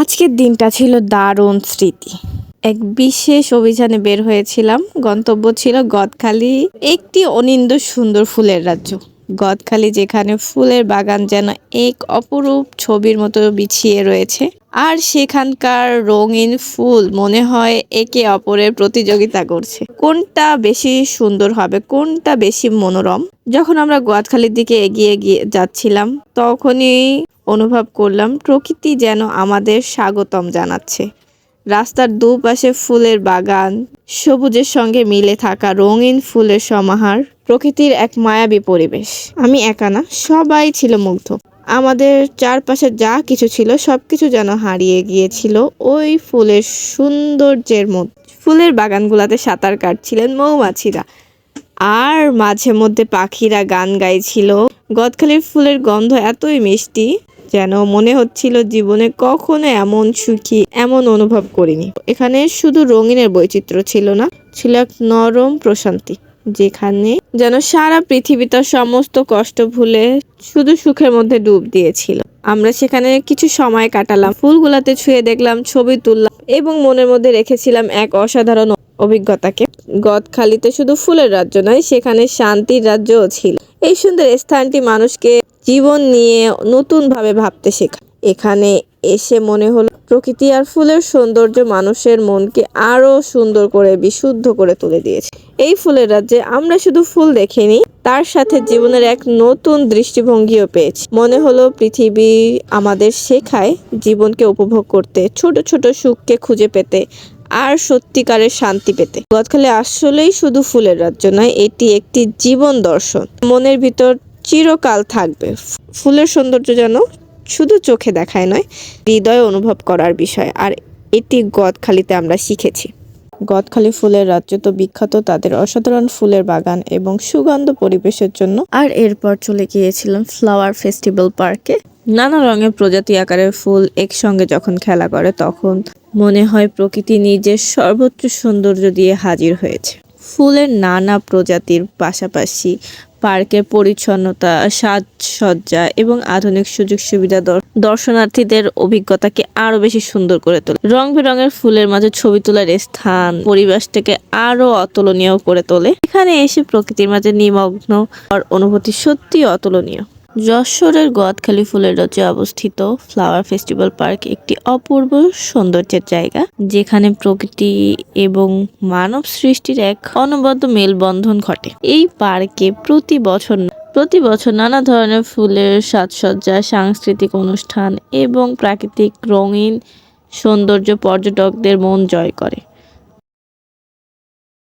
আজকের দিনটা ছিল দারুণ স্মৃতি। এক বিশেষ অভিযানে বের হয়েছিলাম, গন্তব্য ছিল গদখালি, একটি অনিন্দ সুন্দর ফুলের রাজ্য। গদখালি যেখানে ফুলের বাগান যেন এক অপরূপ ছবির মতো বিছিয়ে রয়েছে। আর সেখানকার রঙিন ফুল মনে হয় একে অপরের প্রতিযোগিতা করছে। কোনটা বেশি সুন্দর হবে, কোনটা বেশি মনোরম? যখন আমরা গোয়াতখালির দিকে এগিয়ে গিয়ে যাচ্ছিলাম, তখনই অনুভব করলাম প্রকৃতি যেন আমাদের স্বাগতম জানাচ্ছে। রাস্তার দুপাশে ফুলের বাগান, সবুজের সঙ্গে মিলে থাকা রঙিন ফুলের সমাহার। প্রকৃতির এক মায়াবী পরিবেশ। আমি একা না, সবাই ছিল মুগ্ধ। আমাদের চারপাশে যা কিছু ছিল সব কিছু যেন হারিয়ে গিয়েছিল ওই ফুলের সৌন্দর্যের মধ্যে। ফুলের বাগানগুলোতে সাঁতার কাটছিলেন মৌমাছিরা। আর মাঝে মধ্যে পাখিরা গান গাইছিল। গদখালির ফুলের গন্ধ এতই মিষ্টি যেন মনে হচ্ছিল জীবনে কখনো এমন সুখী, এমন অনুভব করিনি। এখানে শুধু রঙিনের বৈচিত্র্য ছিল না, ছিল এক নরম প্রশান্তি। যেখানে যেন সারা পৃথিবীটা সমস্ত কষ্ট ভুলে শুধু সুখের মধ্যে ডুব দিয়েছিল। আমরা সেখানে কিছু সময় কাটালাম। ফুলগুলাতে ছুঁয়ে দেখলাম, ছবি তুললাম এবং মনের মধ্যে রেখেছিলাম এক অসাধারণ অভিজ্ঞতাকে। গদখালিতে শুধু ফুলের রাজ্য নয়, সেখানে শান্তির রাজ্যও ছিল। এই সুন্দর স্থানটি মানুষকে জীবন নিয়ে নতুনভাবে ভাবতে শেখা এখানে এসে মনে হলো, প্রকৃতি আর ফুলের সৌন্দর্য মানুষের মনকে আরও সুন্দর করে, বিশুদ্ধ করে তুলে দিয়েছে। এই ফুলের রাজ্যে আমরা শুধু ফুল দেখিনি, তার সাথে জীবনের এক নতুন দৃষ্টিভঙ্গিও পেয়েছি। মনে হলো পৃথিবী আমাদের শেখায় জীবনকে উপভোগ করতে, ছোট ছোট সুখকে খুঁজে পেতে আর সত্যিকারের শান্তি পেতে। গদখালি আসলেই শুধু ফুলের রাজ্য নয়, এটি একটি জীবন দর্শন। মনের ভিতর চিরকাল থাকবে। ফুলের সৌন্দর্য যেন শুধু চোখে দেখায় নয়, হৃদয় অনুভব করার বিষয়। আর এটি গদখালিতে আমরা শিখেছি। গদখালি ফুলের রাজ্য তো বিখ্যাত, তাদের অসাধারণ ফুলের বাগান এবং সুগন্ধ পরিবেশের জন্য। আর এরপর চলে গিয়েছিলাম ফ্লাওয়ার ফেস্টিভ্যাল পার্কে। নানা রঙের প্রজাতি আকারের ফুল একসঙ্গে যখন খেলা করে, তখন মনে হয় প্রকৃতি নিজের সর্বোচ্চ সৌন্দর্য দিয়ে হাজির হয়েছে। ফুলের নানা প্রজাতির পাশাপাশি পার্কের পরিচ্ছন্নতা, সাজসজ্জা এবং আধুনিক সুযোগ সুবিধা দর- দর্শনার্থীদের অভিজ্ঞতাকে আরও বেশি সুন্দর করে তোলে। রং বেরঙের ফুলের মাঝে ছবি তোলার স্থান পরিবেশটাকে আরও অতুলনীয় করে তোলে। এখানে এসে প্রকৃতির মাঝে নিমগ্ন অনুভূতি সত্যি অতুলনীয়। যশোরের গোয়াতখালী ফুলের রাজ্যে অবস্থিত ফ্লাওয়ার ফেস্টিভ্যাল পার্ক একটি অপূর্ব সৌন্দর্যের জায়গা, যেখানে প্রকৃতি এবং মানব সৃষ্টির এক অনবদ্য মেলবন্ধন ঘটে। এই পার্কে প্রতি বছর প্রতি বছর নানা ধরনের ফুলের সাজসজ্জা, সাংস্কৃতিক অনুষ্ঠান এবং প্রাকৃতিক রঙিন সৌন্দর্য পর্যটকদের মন জয় করে।